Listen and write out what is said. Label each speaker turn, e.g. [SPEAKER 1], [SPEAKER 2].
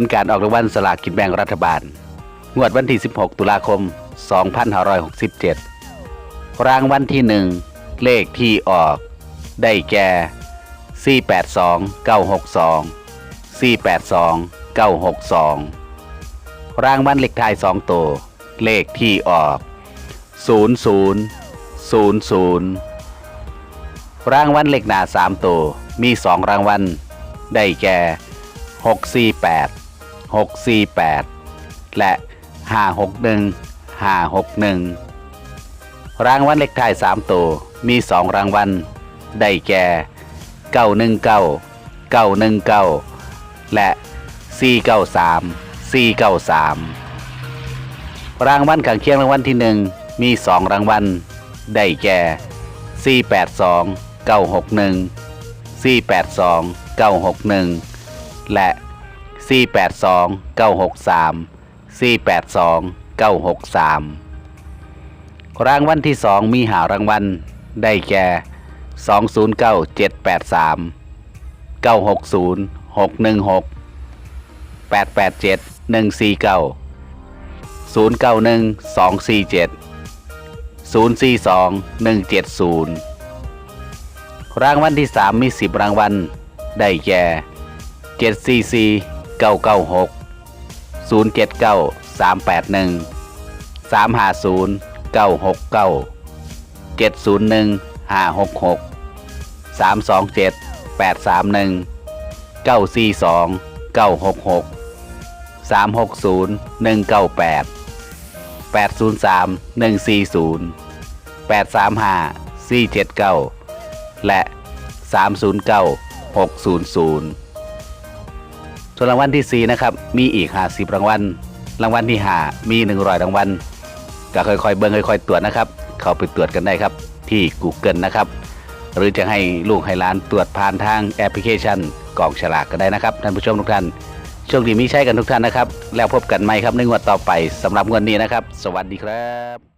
[SPEAKER 1] ลการออกรางวัลสลากกินแบ่งรัฐบาล งวดวันที่ 16 ตุลาคม 2567 รางวัลที่ 1 เลขที่ออก ได้แก่ 482 962 482 962 รางวัลเลขท้าย 2 ตัว เลขที่ออก 00 00 รางวัลเลขหน้า 3 ตัว มี 2 รางวัล ได้แก่ 648 648 และ 561 561 รางวัลเลขท้าย3ตัวมี 2 รางวัลได้แก่ 919 919 และ 493 493 รางวัลข้างเคียงรางวัลที่ 1 มี 2 รางวัลได้แก่ 482 961 482 961 และ 482 963 482 963 รางวัลที่ 2 มีหารางวัล ได้แก่ 209 783 960 616 887 149 091 247 042 170 รางวัลที่ 3 มี 10 รางวัล ได้แก่ 744 996 079 381 350 969 701 566 327 831 942 966 360 198 803 140 835 479 และ 309 600 ส่วนรางวัลที่ 4 นะครับ มีอีก 50 รางวัล รางวัลที่ 5 มี 100 รางวัล ก็ค่อยๆ เบิ่งค่อยๆ ตรวจนะครับ เข้าไปตรวจกันได้ครับ ที่ Google นะครับ หรือจะให้ลูกให้หล้านตรวจผ่านทางแอปพลิเคชันกล่องฉลากก็ได้นะครับท่านผู้ชมทุกท่านโชคดีมีใช้กันทุกท่านนะครับ แล้วพบกันใหม่ครับในงวดต่อไปสำหรับงวดนี้นะครับ สวัสดีครับ